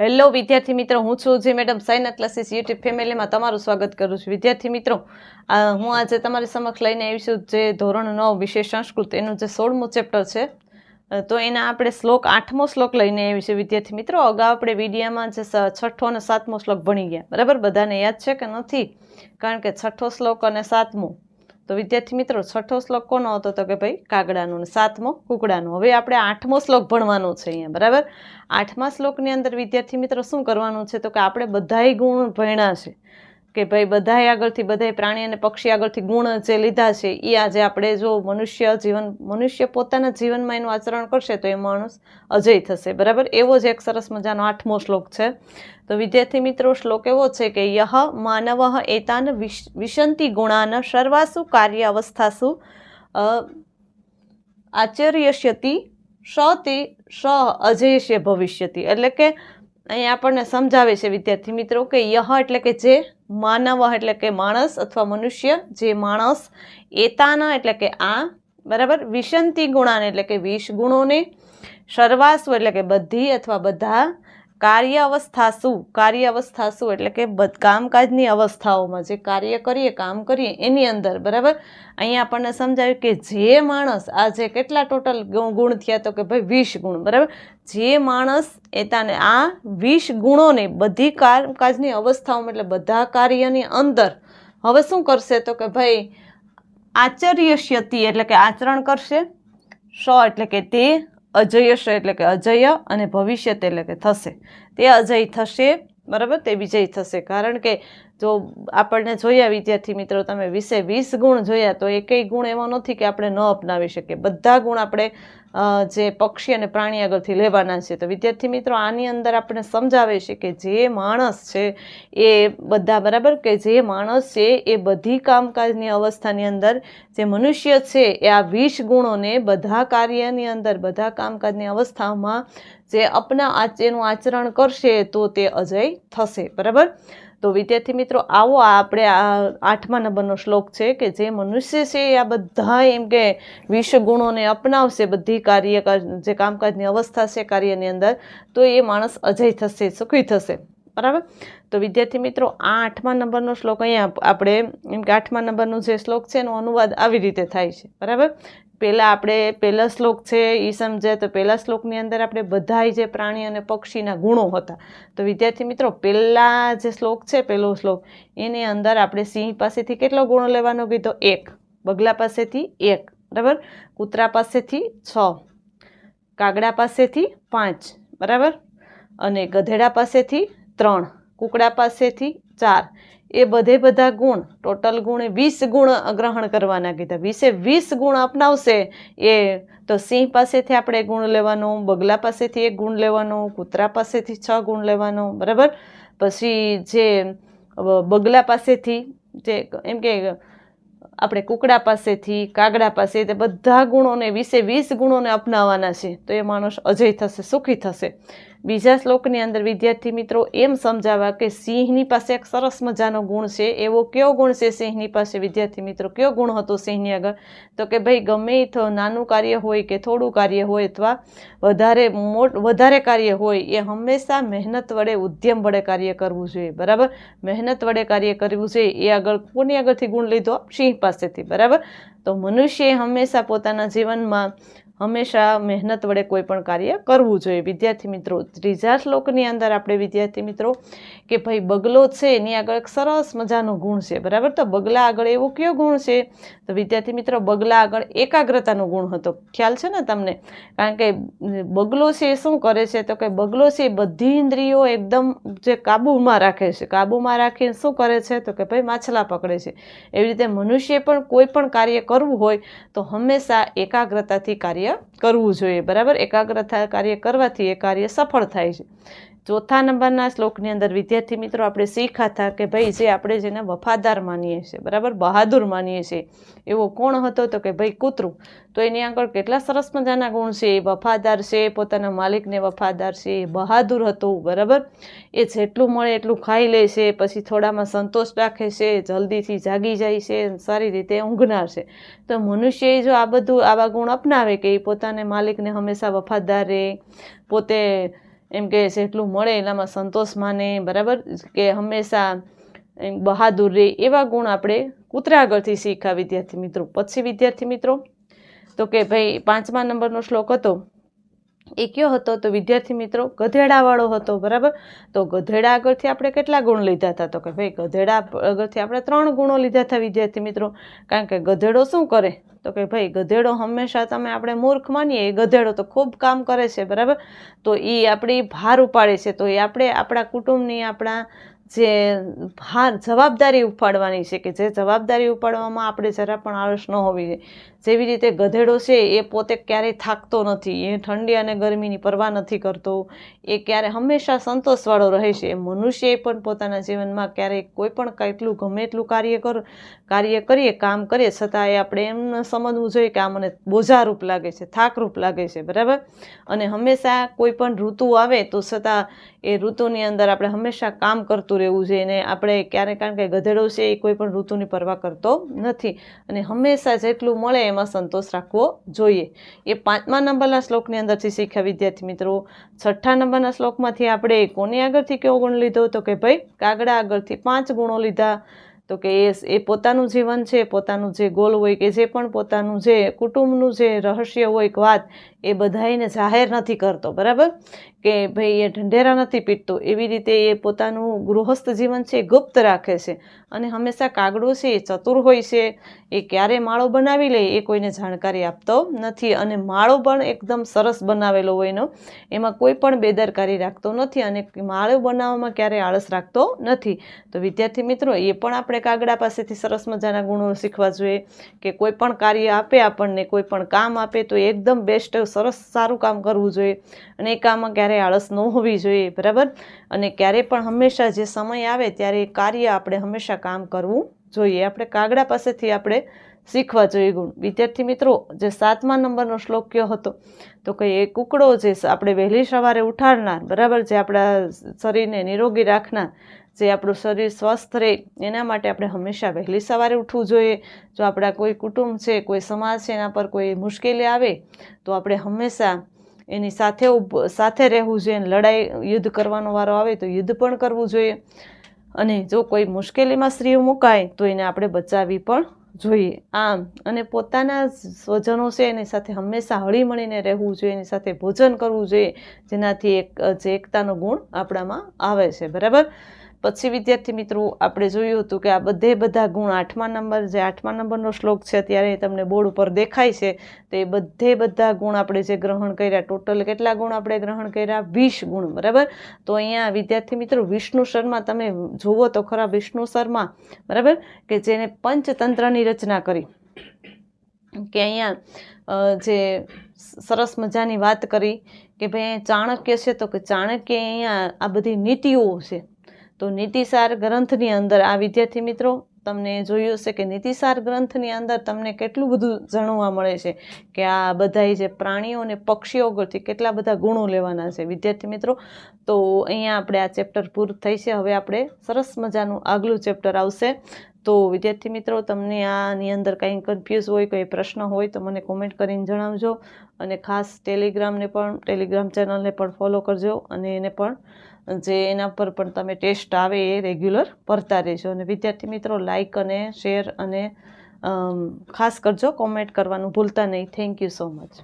Hello વિદ્યાર્થી મિત્રો, હું છું જે મેડમ. સાઇના ક્લાસીસ યુટ્યુબ ફેમિલીમાં તમારું સ્વાગત કરું છું. વિદ્યાર્થી મિત્રો હું આજે તમારી સમક્ષ લઈને આવી છું જે ધોરણ નવ વિષય સંસ્કૃત. એનું જે સોળમું ચેપ્ટર છે તો એના આપણે શ્લોક આઠમો શ્લોક લઈને આવી છે. વિદ્યાર્થી મિત્રો, અગાઉ આપણે વિડીયામાં જે છઠ્ઠો અને સાતમો શ્લોક ભણી ગયા. બરાબર? બધાને યાદ છે કે નથી? કારણ કે છઠ્ઠો શ્લોક અને સાતમો તો વિદ્યાર્થી મિત્રો, છઠ્ઠો શ્લોક કોનો હતો તો કે ભાઈ, કાગડાનો અને સાતમો કુકડાનો. હવે આપણે આઠમો શ્લોક ભણવાનો છે અહીંયા, બરાબર? આઠમા શ્લોકની અંદર વિદ્યાર્થી મિત્રો શું કરવાનું છે તો કે આપણે બધાય ગુણ ભણ્યા છે. કે ભાઈ બધાય આગળથી બધાય પ્રાણી અને પક્ષી આગળથી ગુણ જે લીધા છે એ આજે આપણે જો મનુષ્ય જીવન, મનુષ્ય પોતાના જીવનમાં એનું આચરણ કરશે તો એ માણસ અજય થશે. બરાબર? એવો જ એક સરસ મજાનો આઠમો શ્લોક છે. તો વિદ્યાર્થી મિત્રો, શ્લોક એવો છે કે યહ માનવ એતાન વિશ- વિશંતિ ગુણાન સર્વાસુ કાર્ય અવસ્થાસુ આચર્યશ્યતિ સ તે સ અજયશ્ય ભવિષ્યતિ. એટલે કે અહીં આપણને સમજાવે છે, વિદ્યાર્થી મિત્રો, કે યહ એટલે કે જે માનવ એટલે કે માણસ અથવા મનુષ્ય, જે માણસ એતાના એટલે કે આ, બરાબર? વિશંતિ ગુણાને એટલે કે વીસ ગુણોને સર્વાસ્વ એટલે કે બધી અથવા બધા કાર્ય અવસ્થા શું કાર્ય અવસ્થા શું એટલે કે કામકાજની અવસ્થાઓમાં જે કાર્ય કરીએ, કામ કરીએ, એની અંદર, બરાબર? અહીંયા આપણને સમજાવ્યું કે જે માણસ આ જે કેટલા ટોટલ ગુણ થયા તો કે ભાઈ વીસ ગુણ, બરાબર? જે માણસ એતાને આ વીસ ગુણોને બધી કામકાજની અવસ્થાઓમાં એટલે બધા કાર્યની અંદર, હવે શું કરશે તો કે ભાઈ આચર્યશ્યતિ એટલે કે આચરણ કરશે. સ એટલે કે તે અજયશ એટલે કે અજય અને ભવિષ્યત એટલે કે થશે. તે અજય થશે, બરાબર? તે વિજય થશે. કારણ કે જો આપણને જોયા વિદ્યાર્થી મિત્રો, તમે વીસે વીસ ગુણ જોયા, તો એકેય ગુણ એવો નથી કે આપણે ન અપનાવી શકીએ. બધા ગુણ આપણે જે પક્ષી અને પ્રાણી આગળથી લેવાના છે. તો વિદ્યાર્થી મિત્રો, આની અંદર આપણે સમજાવે છે કે જે માણસ છે એ બધા, બરાબર? કે જે માણસ છે એ બધી કામકાજની અવસ્થાની અંદર, જે મનુષ્ય છે એ આ વીસ ગુણોને બધા કાર્યની અંદર, બધા કામકાજની અવસ્થામાં જે અપના એનું આચરણ કરશે તો તે અજય થશે. બરાબર? તો વિદ્યાર્થી મિત્રો, આવો આપણે આ આઠમા નંબરનો શ્લોક છે કે જે મનુષ્ય છે આ બધા એમ કે વીસ ગુણોને અપનાવશે, બધી કાર્ય જે કામકાજની અવસ્થા છે કાર્યની અંદર, તો એ માણસ અજય થશે, સુખી થશે. બરાબર? તો વિદ્યાર્થી મિત્રો, આ આઠમા નંબરનો શ્લોક અહીંયા આપણે, એમ કે આઠમા નંબરનો જે શ્લોક છે એનો અનુવાદ આવી રીતે થાય છે, બરાબર? પહેલાં આપણે, પહેલા શ્લોક છે એ સમજે તો પહેલા શ્લોકની અંદર આપણે બધાય જે પ્રાણી અને પક્ષીના ગુણો હતા. તો વિદ્યાર્થી મિત્રો, પહેલાં જે શ્લોક છે, પહેલો શ્લોક, એની અંદર આપણે સિંહ પાસેથી કેટલો ગુણો લેવાનો કીધો? એક. બગલા પાસેથી એક, બરાબર? કૂતરા પાસેથી છ, કાગડા પાસેથી પાંચ, બરાબર? અને ગધેડા પાસેથી ત્રણ, કુકડા પાસેથી ચાર. એ બધે બધા ગુણ, ટોટલ ગુણ વીસ ગુણ ગ્રહણ કરવાના કીધા. વીસે વીસ ગુણ અપનાવશે એ તો સિંહ પાસેથી આપણે ગુણ લેવાનો, બગલા પાસેથી એક ગુણ લેવાનો, કૂતરા પાસેથી છ ગુણ લેવાનો, બરાબર? પછી જે બગલા પાસેથી જે એમ કે આપણે કુકડા પાસેથી, કાગડા પાસે તે બધા ગુણોને વીસે વીસ ગુણોને અપનાવવાના છે. તો એ માણસ અજય થશે, સુખી થશે. બીજા શ્લોકની અંદર, વિદ્યાર્થી મિત્રો, એમ સમજાવવા કે સિંહની પાસે એક સરસ મજાનો ગુણ છે. એવો કયો ગુણ છે સિંહની પાસે? વિદ્યાર્થી મિત્રો, કયો ગુણ હતો સિંહની આગળ? તો કે ભાઈ, ગમે નાનું કાર્ય હોય કે થોડું કાર્ય હોય અથવા વધારે મોટ, વધારે કાર્ય હોય, એ હંમેશા મહેનત વડે, ઉદ્યમ વડે કાર્ય કરવું જોઈએ. બરાબર? મહેનત વડે કાર્ય કરવું જોઈએ. એ આગળ કોની આગળથી ગુણ લીધો? સિંહ પાસેથી. બરાબર? તો મનુષ્યએ હંમેશા પોતાના જીવનમાં હંમેશા મહેનત વડે કોઈ પણ કાર્ય કરવું જોઈએ. વિદ્યાર્થી મિત્રો, ત્રીજા શ્લોકની અંદર આપણે વિદ્યાર્થી મિત્રો કે ભાઈ બગલો છે, એની આગળ એક સરસ મજાનો ગુણ છે. બરાબર? તો બગલા આગળ એવો કયો ગુણ છે? તો વિદ્યાર્થી મિત્રો, બગલા આગળ એકાગ્રતાનો ગુણ હતો. ખ્યાલ છે ને તમને? કારણ કે બગલો છે એ શું કરે છે? તો કે બગલો છે એ બધી ઇન્દ્રિયો એકદમ જે કાબૂમાં રાખે છે. કાબૂમાં રાખીને શું કરે છે? તો કે ભાઈ માછલા પકડે છે. એવી રીતે મનુષ્ય પણ કોઈ પણ કાર્ય કરવું હોય તો હંમેશા એકાગ્રતાથી કાર્ય કરવું જોઈએ. બરાબર? એકાગ્રતા કાર્ય કરવાથી એ કાર્ય સફળ થાય છે. ચોથા નંબરના શ્લોકની અંદર વિદ્યાર્થી મિત્રો આપણે શીખાતા કે ભાઈ જે આપણે જેને વફાદાર માનીએ છીએ, બરાબર? બહાદુર માનીએ છીએ. એવો કોણ હતો તો કે ભાઈ કૂતરું. તો એની આગળ કેટલા સરસ મજાના ગુણ છે. એ વફાદાર છે પોતાના માલિકને વફાદાર છે, એ બહાદુર હતું, બરાબર? એ જેટલું મળે એટલું ખાઈ લે છે, પછી થોડામાં સંતોષ રાખે છે, જલ્દીથી જાગી જાય છે, સારી રીતે ઊંઘનાર છે. તો મનુષ્યએ જો આ બધું આવા ગુણ અપનાવે કે એ પોતાને માલિકને હંમેશા વફાદાર રહે, પોતે એમ કે જેટલું મળે એનામાં સંતોષ માને, બરાબર? કે હંમેશા એમ બહાદુર રહે. એવા ગુણ આપણે કૂતરા આગળથી શીખ્યા વિદ્યાર્થી મિત્રો. પછી વિદ્યાર્થી મિત્રો, તો કે ભાઈ પાંચમા નંબરનો શ્લોક હતો એ કયો હતો? તો વિદ્યાર્થી મિત્રો, ગધેડાવાળો હતો, બરાબર? તો ગધેડા આગળથી આપણે કેટલા ગુણ લીધા હતા? તો કે ભાઈ, ગધેડા આગળથી આપણે ત્રણ ગુણો લીધા હતા વિદ્યાર્થી મિત્રો. કારણ કે ગધેડો શું કરે? તો કે ભાઈ, ગધેડો હંમેશા તમે આપણે મૂર્ખ માનીએ, એ ગધેડો તો ખૂબ કામ કરે છે, બરાબર? તો એ આપણી ભાર ઉપાડે છે. તો એ આપણે આપણા કુટુંબની આપણા જે ભાર, જવાબદારી ઉપાડવાની છે કે જે જવાબદારી ઉપાડવામાં આપણે જરા પણ આળસ ન હોવી જોઈએ. જેવી રીતે ગધેડો છે એ પોતે ક્યારેય થાકતો નથી, એ ઠંડી અને ગરમીની પરવા નથી કરતો, એ ક્યારે હંમેશા સંતોષવાળો રહે છે. મનુષ્ય પણ પોતાના જીવનમાં ક્યારેય કોઈ પણ કેટલું ગમે એટલું કાર્ય કર, કાર્ય કરીએ, કામ કરીએ, છતાં એ આપણે એમ સમજવું જોઈએ કે આ મને બોજારૂપ લાગે છે, થાકરૂપ લાગે છે, બરાબર? અને હંમેશા કોઈ પણ ઋતુ આવે તો છતાં એ ઋતુની અંદર આપણે હંમેશા કામ કરતું રહેવું જોઈએ અને આપણે ક્યારેક કારણ કે ગધેડો છે એ કોઈ પણ ઋતુની પરવા કરતો નથી. અને હંમેશા જેટલું મળે એમાં સંતોષ રાખવો જોઈએ. એ પાંચમા નંબરના શ્લોકની અંદરથી શીખ્યા વિદ્યાર્થી મિત્રો, છઠ્ઠા નંબરના શ્લોકમાંથી આપણે કોની આગળથી કેવો ગુણ લીધો? તો કે ભાઈ કાગડા આગળથી પાંચ ગુણો લીધા. તો કે એ એ પોતાનું જીવન છે, પોતાનું જે ગોલ હોય કે જે પણ પોતાનું જે કુટુંબનું જે રહસ્ય હોય કે વાત, એ બધાઈને જાહેર નથી કરતો, બરાબર? કે ભાઈ એ ઢંઢેરા નથી પીટતો. એવી રીતે એ પોતાનું ગૃહસ્થ જીવન છે ગુપ્ત રાખે છે. અને હંમેશા કાગડો છે એ ચતુર હોય છે. એ ક્યારે માળો બનાવી લે એ કોઈને જાણકારી આપતો નથી. અને માળો પણ એકદમ સરસ બનાવેલો હોય એનો. એમાં કોઈ પણ બેદરકારી રાખતો નથી અને માળો બનાવવામાં ક્યારેય આળસ રાખતો નથી. તો વિદ્યાર્થી મિત્રો, એ પણ આપણે કાગડા પાસેથી સરસ મજાના ગુણો શીખવા જોઈએ કે કોઈ પણ કાર્ય આપે આપણને, કોઈ પણ કામ આપે, તો એકદમ બેસ્ટ સરસ, સારું કામ કરવું જોઈએ. અને એ કામમાં ક્યારેય આળસ ન હોવી જોઈએ, બરાબર? અને ક્યારે પણ હંમેશા જે સમય આવે ત્યારે એ કાર્ય આપણે હંમેશા કામ કરવું જોઈએ. આપણે કાગડા પાસેથી આપણે શીખવા જોઈએ ગુણ. વિદ્યાર્થી મિત્રો, જે સાતમા નંબરનો શ્લોક કયો હતો? તો કે એ કુકડો જે આપણે વહેલી સવારે ઉઠાડનાર, બરાબર? જે આપણા શરીરને નિરોગી રાખનાર, જે આપણું શરીર સ્વસ્થ રહે, એના માટે આપણે હંમેશા વહેલી સવારે ઉઠવું જોઈએ. જો આપણા કોઈ કુટુંબ છે, કોઈ સમાજ છે, એના પર કોઈ મુશ્કેલી આવે, તો આપણે હંમેશા એની સાથે સાથે રહેવું જોઈએ. લડાઈ, યુદ્ધ કરવાનો વારો આવે, તો યુદ્ધ પણ કરવું જોઈએ. અને જો કોઈ મુશ્કેલીમાં સ્ત્રીઓ મુકાય, તો એને આપણે બચાવવી પણ જોઈએ. આમ, અને પોતાના સ્વજનો છે, એની સાથે હંમેશા હળીમળીને રહેવું જોઈએ, એની સાથે ભોજન કરવું જોઈએ, જેનાથી એક, જે એકતાનો ગુણ આપણામાં આવે છે. બરાબર? પછી વિદ્યાર્થી મિત્રો, આપણે જોયું હતું કે આ બધે બધા ગુણ આઠમા નંબર, જે આઠમા નંબરનો શ્લોક છે, અત્યારે તમને બોર્ડ ઉપર દેખાય છે, તો એ બધે બધા ગુણ આપણે જે ગ્રહણ કર્યા, ટોટલ કેટલા ગુણ આપણે ગ્રહણ કર્યા? વીસ ગુણ, બરાબર? તો અહીંયા વિદ્યાર્થી મિત્રો, વિષ્ણુ શર્મા, તમે જુઓ તો ખરા વિષ્ણુ શર્મા, બરાબર? કે જેને પંચતંત્રની રચના કરી. કે અહીંયા જે સરસ મજાની વાત કરી કે ભાઈ ચાણક્ય છે, તો કે ચાણક્ય અહીંયા આ બધી નીતિઓ છે તો નીતિસાર ગ્રંથની અંદર, આ વિદ્યાર્થી મિત્રો, તમને જોયું હશે કે નીતિસાર ગ્રંથની અંદર તમને કેટલું બધું જાણવા મળે છે કે આ બધા જે પ્રાણીઓ અને પક્ષીઓ પરથી કેટલા બધા ગુણો લેવાના છે. વિદ્યાર્થી મિત્રો, તો અહીંયા આપણે આ ચેપ્ટર પૂરું થઈ છે. હવે આપણે સરસ મજાનું આગલું ચેપ્ટર આવશે. તો વિદ્યાર્થી મિત્રો, તમને આની અંદર કંઈ કન્ફ્યુઝ હોય, કોઈ પ્રશ્ન હોય તો મને કોમેન્ટ કરીને જણાવજો. અને ખાસ ટેલિગ્રામને પણ ટેલિગ્રામ ચેનલને પણ ફોલો કરજો અને એને પણ જે એના પર પણ તમે ટેસ્ટ આવે એ રેગ્યુલર ભરતા રહેજો. અને વિદ્યાર્થી મિત્રો લાઇક અને શેર અને ખાસ કરજો. કોમેન્ટ કરવાનું ભૂલતા નહીં. Thank you so much